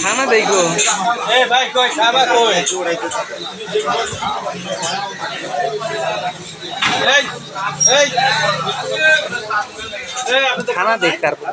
খানা দেখো। ভাই কই খাবা কই? খানা দেখ তারপর